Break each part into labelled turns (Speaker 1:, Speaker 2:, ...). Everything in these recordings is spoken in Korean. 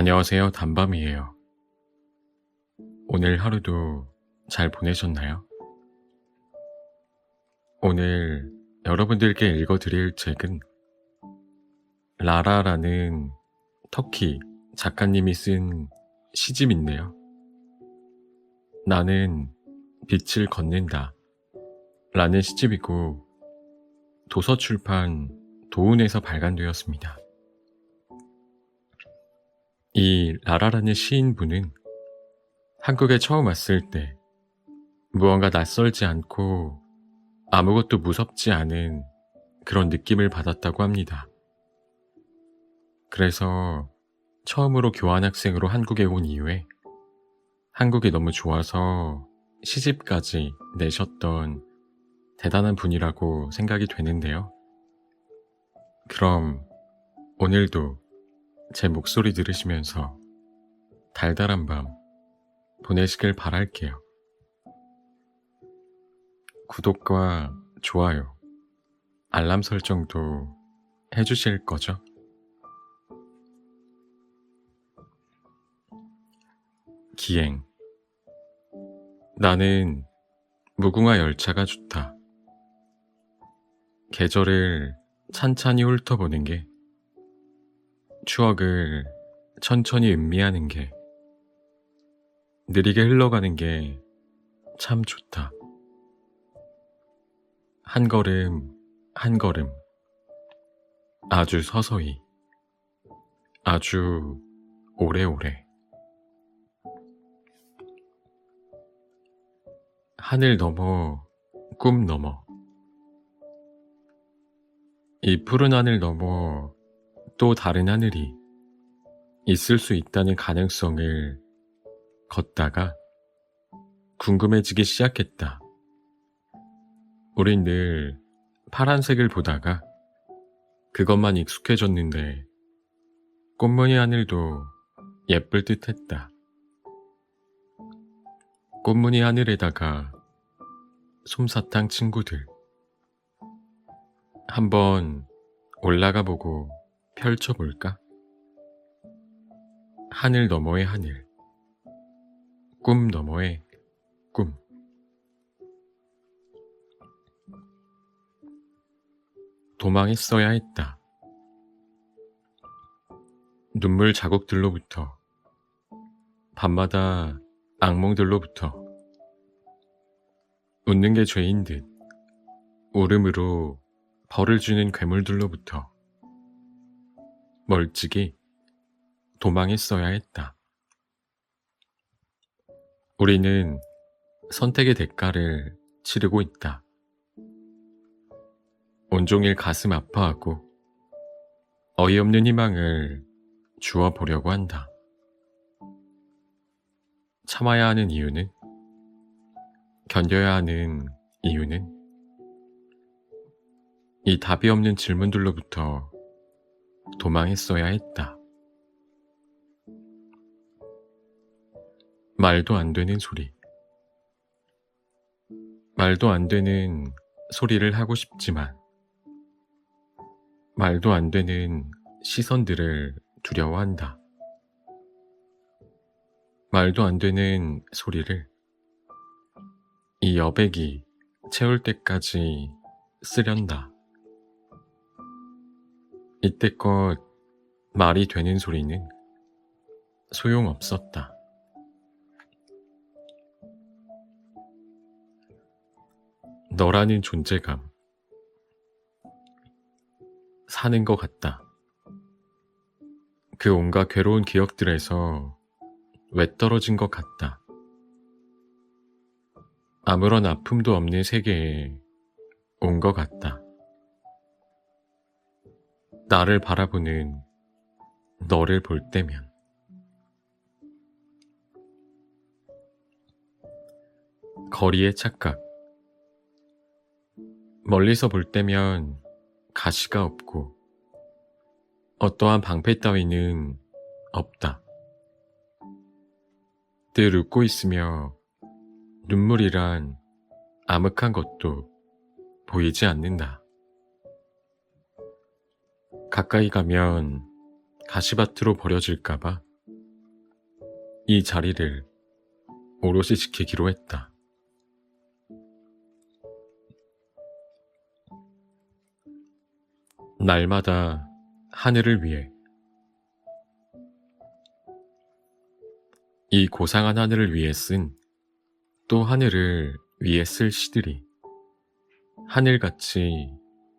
Speaker 1: 안녕하세요. 단밤이에요. 오늘 하루도 잘 보내셨나요? 오늘 여러분들께 읽어드릴 책은 라라라는 터키 작가님이 쓴 시집인데요. 나는 빛을 걷는다 라는 시집이고 도서출판 도운에서 발간되었습니다. 이 라라라는 시인분은 한국에 처음 왔을 때 무언가 낯설지 않고 아무것도 무섭지 않은 그런 느낌을 받았다고 합니다. 그래서 처음으로 교환학생으로 한국에 온 이후에 한국이 너무 좋아서 시집까지 내셨던 대단한 분이라고 생각이 되는데요. 그럼 오늘도 제 목소리 들으시면서 달달한 밤 보내시길 바랄게요. 구독과 좋아요, 알람 설정도 해주실 거죠? 기행 나는 무궁화 열차가 좋다. 계절을 찬찬히 훑어보는 게 추억을 천천히 음미하는 게 느리게 흘러가는 게 참 좋다. 한 걸음, 한 걸음, 아주 서서히, 아주 오래오래. 하늘 넘어, 꿈 넘어. 이 푸른 하늘 넘어 또 다른 하늘이 있을 수 있다는 가능성을 걷다가 궁금해지기 시작했다. 우린 늘 파란색을 보다가 그것만 익숙해졌는데 꽃무늬 하늘도 예쁠 듯 했다. 꽃무늬 하늘에다가 솜사탕 친구들. 한번 올라가 보고 펼쳐볼까? 하늘 너머의 하늘. 꿈 너머의 꿈. 도망했어야 했다. 눈물 자국들로부터, 밤마다 악몽들로부터, 웃는 게 죄인 듯, 울음으로 벌을 주는 괴물들로부터, 멀찍이 도망했어야 했다. 우리는 선택의 대가를 치르고 있다. 온종일 가슴 아파하고 어이없는 희망을 주어 보려고 한다. 참아야 하는 이유는, 견뎌야 하는 이유는, 이 답이 없는 질문들로부터 도망했어야 했다. 말도 안 되는 소리. 말도 안 되는 소리를 하고 싶지만, 말도 안 되는 시선들을 두려워한다. 말도 안 되는 소리를 이 여백이 채울 때까지 쓰련다. 이때껏 말이 되는 소리는 소용없었다. 너라는 존재감. 사는 것 같다. 그 온갖 괴로운 기억들에서 왜 떨어진 것 같다. 아무런 아픔도 없는 세계에 온 것 같다. 나를 바라보는 너를 볼 때면 거리의 착각 멀리서 볼 때면 가시가 없고 어떠한 방패 따위는 없다. 늘 웃고 있으며 눈물이란 아늑한 것도 보이지 않는다. 가까이 가면 가시밭으로 버려질까봐 이 자리를 오롯이 지키기로 했다. 날마다 하늘을 위해 이 고상한 하늘을 위해 쓴 또 하늘을 위해 쓸 시들이 하늘같이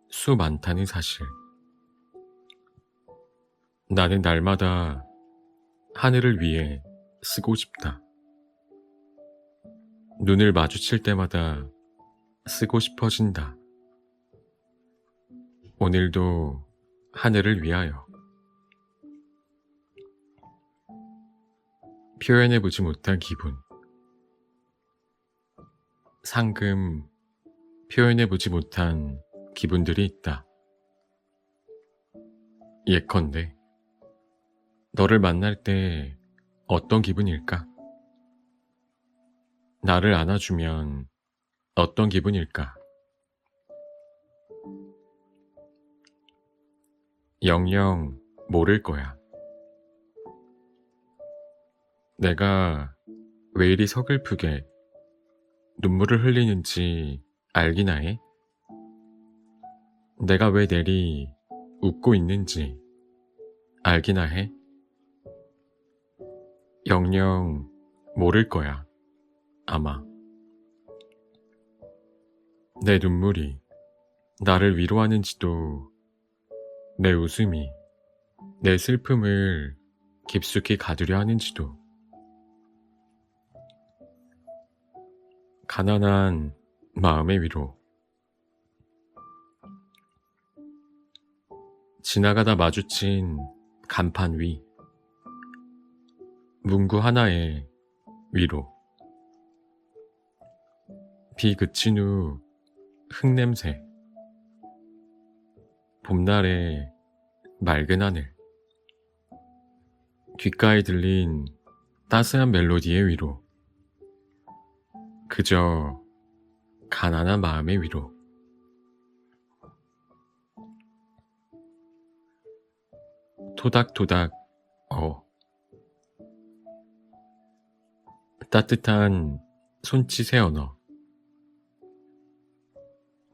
Speaker 1: 수 많다는 사실. 나는 날마다 하늘을 위해 쓰고 싶다. 눈을 마주칠 때마다 쓰고 싶어진다. 오늘도 하늘을 위하여. 표현해보지 못한 기분. 상금 표현해보지 못한 기분들이 있다. 예컨대, 너를 만날 때 어떤 기분일까? 나를 안아주면 어떤 기분일까? 영영 모를 거야. 내가 왜 이리 서글프게 눈물을 흘리는지 알기나 해? 내가 왜 내리 웃고 있는지 알기나 해? 영영 모를 거야, 아마. 내 눈물이 나를 위로하는지도, 내 웃음이 내 슬픔을 깊숙이 가두려 하는지도, 가난한 마음의 위로. 지나가다 마주친 간판 위. 문구 하나의 위로. 비 그친 후 흙냄새. 봄날의 맑은 하늘. 귓가에 들린 따스한 멜로디의 위로. 그저 가난한 마음의 위로. 토닥토닥, 어. 따뜻한 손짓의 언어.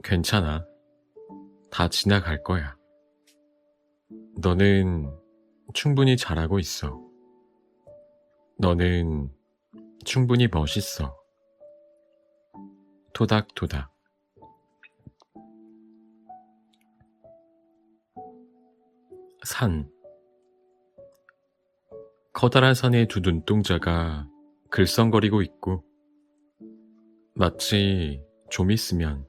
Speaker 1: 괜찮아. 다 지나갈 거야. 너는 충분히 잘하고 있어. 너는 충분히 멋있어. 토닥토닥. 산. 커다란 산의 두 눈동자가 글썽거리고 있고, 마치 좀 있으면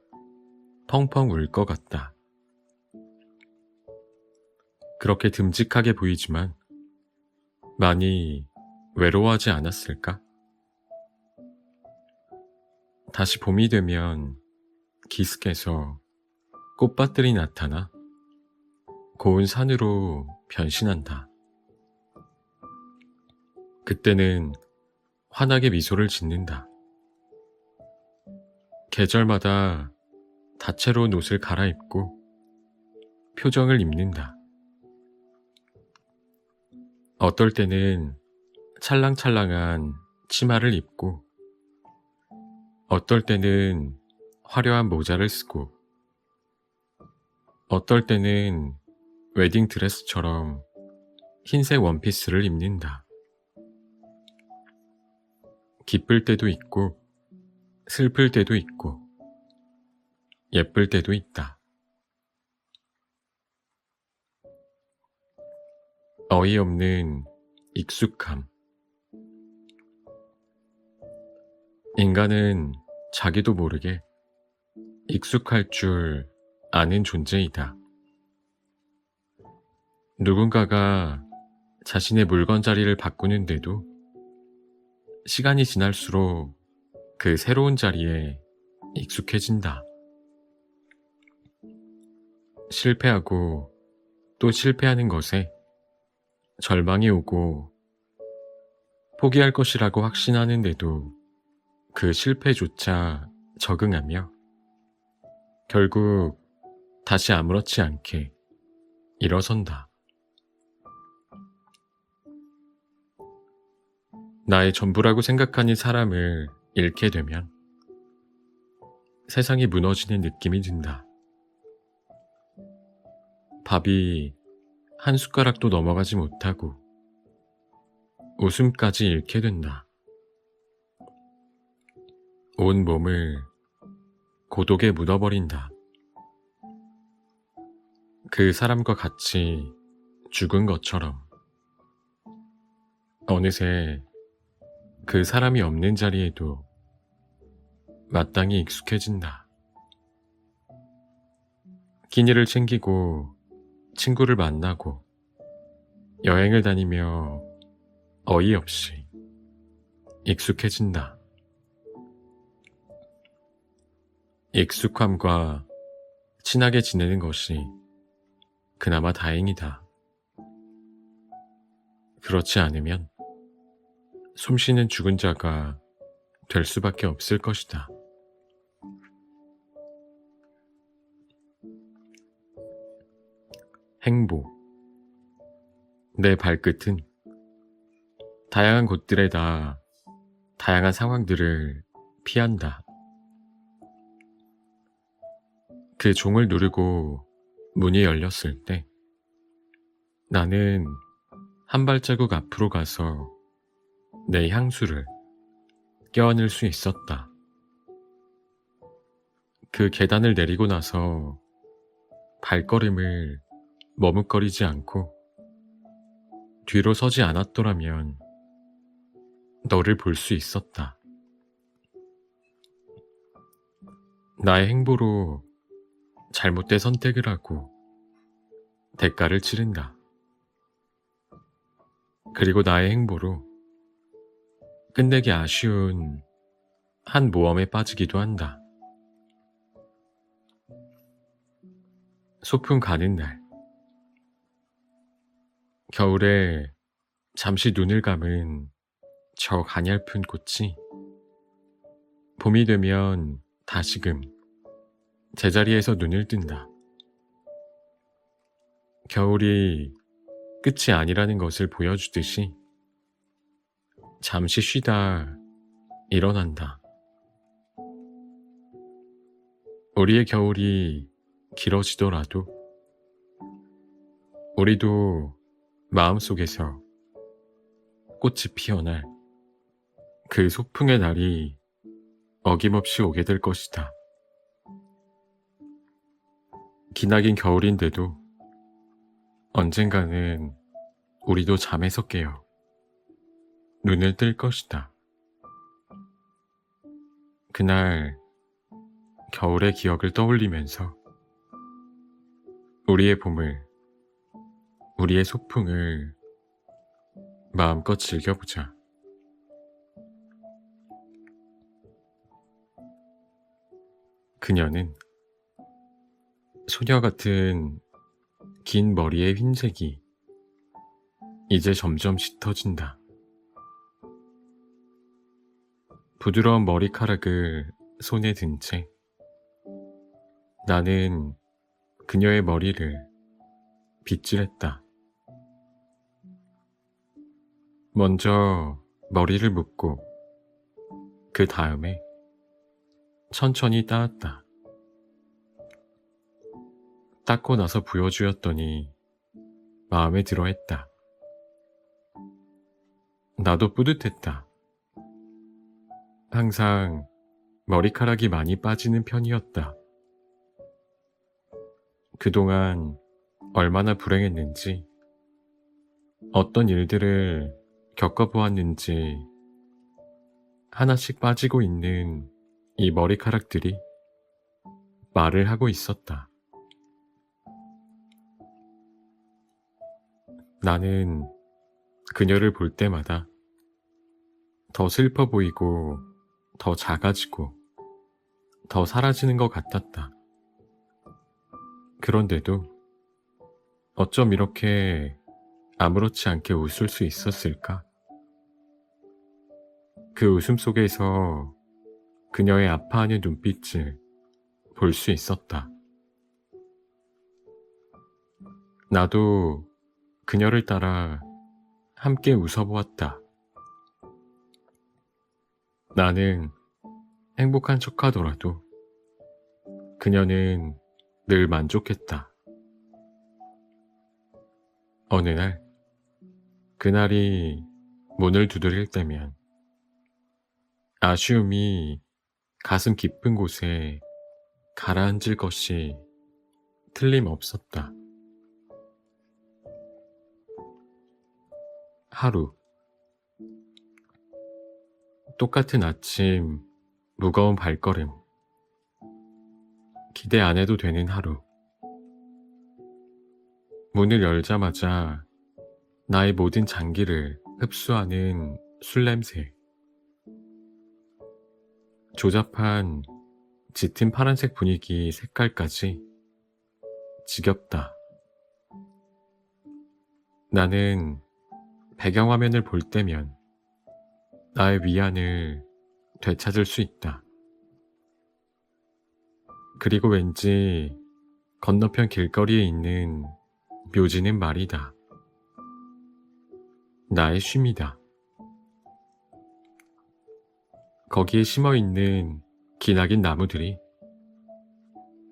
Speaker 1: 펑펑 울 것 같다. 그렇게 듬직하게 보이지만 많이 외로워하지 않았을까? 다시 봄이 되면 기슭에서 꽃밭들이 나타나 고운 산으로 변신한다. 그때는 환하게 미소를 짓는다. 계절마다 다채로운 옷을 갈아입고 표정을 입는다. 어떨 때는 찰랑찰랑한 치마를 입고 어떨 때는 화려한 모자를 쓰고 어떨 때는 웨딩 드레스처럼 흰색 원피스를 입는다. 기쁠 때도 있고 슬플 때도 있고 예쁠 때도 있다. 어이없는 익숙함. 인간은 자기도 모르게 익숙할 줄 아는 존재이다. 누군가가 자신의 물건 자리를 바꾸는데도 시간이 지날수록 그 새로운 자리에 익숙해진다. 실패하고 또 실패하는 것에 절망이 오고 포기할 것이라고 확신하는데도 그 실패조차 적응하며 결국 다시 아무렇지 않게 일어선다. 나의 전부라고 생각하는 사람을 잃게 되면 세상이 무너지는 느낌이 든다. 밥이 한 숟가락도 넘어가지 못하고 웃음까지 잃게 된다. 온 몸을 고독에 묻어버린다. 그 사람과 같이 죽은 것처럼 어느새 그 사람이 없는 자리에도 마땅히 익숙해진다. 끼니를 챙기고 친구를 만나고 여행을 다니며 어이없이 익숙해진다. 익숙함과 친하게 지내는 것이 그나마 다행이다. 그렇지 않으면 숨쉬는 죽은 자가 될 수밖에 없을 것이다. 행보. 내 발끝은 다양한 곳들에 다 다양한 상황들을 피한다. 그 종을 누르고 문이 열렸을 때 나는 한 발자국 앞으로 가서 내 향수를 껴안을 수 있었다. 그 계단을 내리고 나서 발걸음을 머뭇거리지 않고 뒤로 서지 않았더라면 너를 볼 수 있었다. 나의 행보로 잘못된 선택을 하고 대가를 치른다. 그리고 나의 행보로 끝내기 아쉬운 한 모험에 빠지기도 한다. 소풍 가는 날. 겨울에 잠시 눈을 감은 저 가냘픈 꽃이 봄이 되면 다시금 제자리에서 눈을 뜬다. 겨울이 끝이 아니라는 것을 보여주듯이 잠시 쉬다 일어난다. 우리의 겨울이 길어지더라도 우리도 마음속에서 꽃이 피어날 그 소풍의 날이 어김없이 오게 될 것이다. 기나긴 겨울인데도 언젠가는 우리도 잠에서 깨어 눈을 뜰 것이다. 그날 겨울의 기억을 떠올리면서 우리의 봄을, 우리의 소풍을 마음껏 즐겨보자. 그녀는 소녀 같은 긴 머리의 흰색이 이제 점점 짙어진다. 부드러운 머리카락을 손에 든 채 나는 그녀의 머리를 빗질했다. 먼저 머리를 묶고 그 다음에 천천히 따았다. 닦고 나서 부여주었더니 마음에 들어 했다. 나도 뿌듯했다. 항상 머리카락이 많이 빠지는 편이었다. 그동안 얼마나 불행했는지, 어떤 일들을 겪어보았는지, 하나씩 빠지고 있는 이 머리카락들이 말을 하고 있었다. 나는 그녀를 볼 때마다 더 슬퍼 보이고 더 작아지고 더 사라지는 것 같았다. 그런데도 어쩜 이렇게 아무렇지 않게 웃을 수 있었을까? 그 웃음 속에서 그녀의 아파하는 눈빛을 볼 수 있었다. 나도 그녀를 따라 함께 웃어보았다. 나는 행복한 척 하더라도 그녀는 늘 만족했다. 어느 날, 그날이 문을 두드릴 때면 아쉬움이 가슴 깊은 곳에 가라앉을 것이 틀림없었다. 하루. 똑같은 아침, 무거운 발걸음. 기대 안 해도 되는 하루. 문을 열자마자 나의 모든 장기를 흡수하는 술 냄새. 조잡한 짙은 파란색 분위기 색깔까지 지겹다. 나는 배경화면을 볼 때면 나의 위안을 되찾을 수 있다. 그리고 왠지 건너편 길거리에 있는 묘지는 말이다. 나의 쉼이다. 거기에 심어 있는 기나긴 나무들이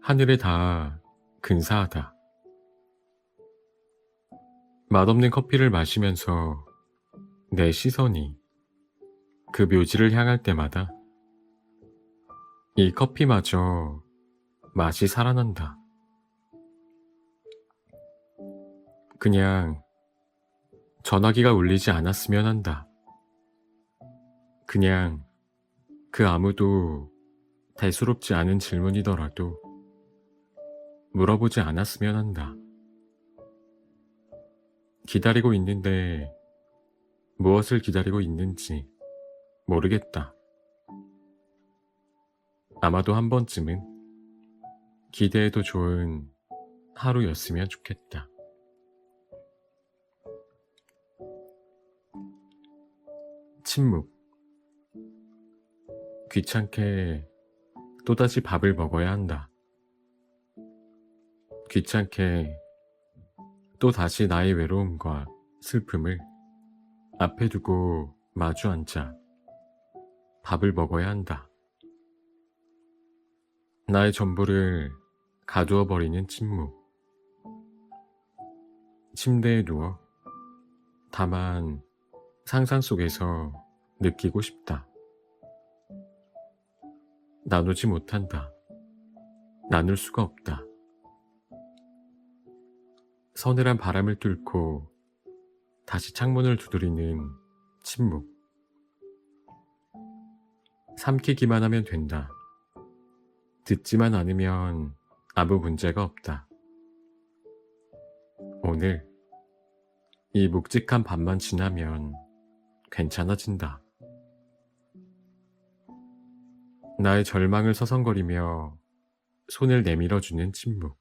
Speaker 1: 하늘에 다 근사하다. 맛없는 커피를 마시면서 내 시선이 그 묘지를 향할 때마다 이 커피마저 맛이 살아난다. 그냥 전화기가 울리지 않았으면 한다. 그냥 그 아무도 대수롭지 않은 질문이더라도 물어보지 않았으면 한다. 기다리고 있는데 무엇을 기다리고 있는지 모르겠다. 아마도 한 번쯤은 기대해도 좋은 하루였으면 좋겠다. 침묵. 귀찮게 또다시 밥을 먹어야 한다. 귀찮게 또 다시 나의 외로움과 슬픔을 앞에 두고 마주 앉아 밥을 먹어야 한다. 나의 전부를 가두어 버리는 침묵. 침대에 누워 다만 상상 속에서 느끼고 싶다. 나누지 못한다. 나눌 수가 없다. 서늘한 바람을 뚫고 다시 창문을 두드리는 침묵. 삼키기만 하면 된다. 듣지만 않으면 아무 문제가 없다. 오늘 이 묵직한 밤만 지나면 괜찮아진다. 나의 절망을 서성거리며 손을 내밀어주는 침묵.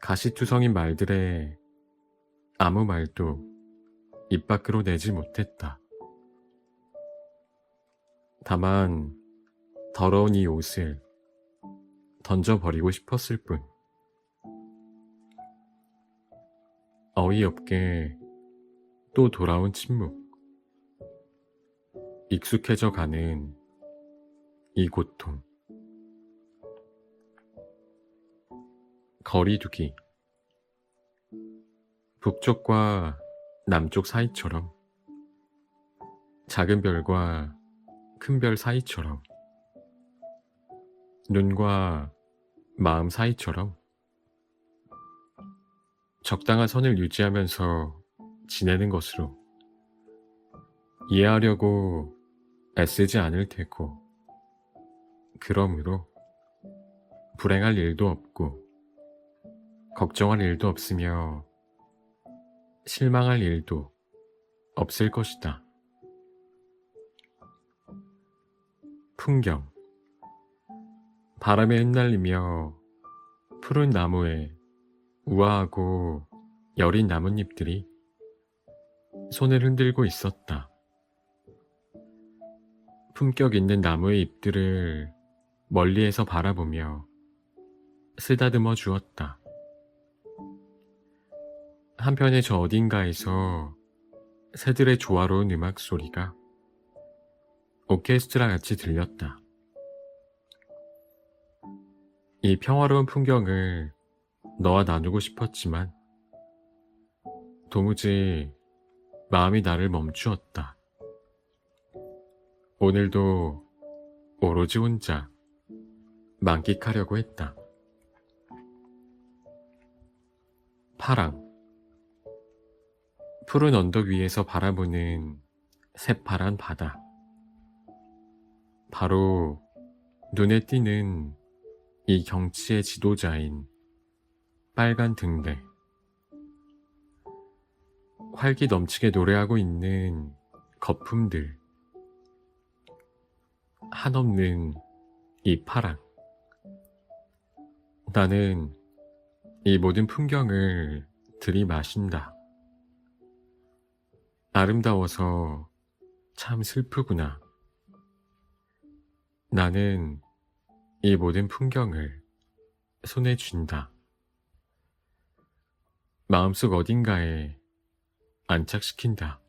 Speaker 1: 가시투성인 말들에 아무 말도 입 밖으로 내지 못했다. 다만 더러운 이 옷을 던져버리고 싶었을 뿐. 어이없게 또 돌아온 침묵. 익숙해져 가는 이 고통. 거리두기. 북쪽과 남쪽 사이처럼 작은 별과 큰 별 사이처럼 눈과 마음 사이처럼 적당한 선을 유지하면서 지내는 것으로 이해하려고 애쓰지 않을 테고 그러므로 불행할 일도 없고 걱정할 일도 없으며 실망할 일도 없을 것이다. 풍경 바람에 흩날리며 푸른 나무에 우아하고 여린 나뭇잎들이 손을 흔들고 있었다. 품격 있는 나무의 잎들을 멀리에서 바라보며 쓰다듬어 주었다. 한편의 저 어딘가에서 새들의 조화로운 음악 소리가 오케스트라 같이 들렸다. 이 평화로운 풍경을 너와 나누고 싶었지만 도무지 마음이 나를 멈추었다. 오늘도 오로지 혼자 만끽하려고 했다. 파랑 푸른 언덕 위에서 바라보는 새파란 바다. 바로 눈에 띄는 이 경치의 지도자인 빨간 등대. 활기 넘치게 노래하고 있는 거품들. 한없는 이 파랑. 나는 이 모든 풍경을 들이마신다. 아름다워서 참 슬프구나. 나는 이 모든 풍경을 손에 쥔다. 마음속 어딘가에 안착시킨다.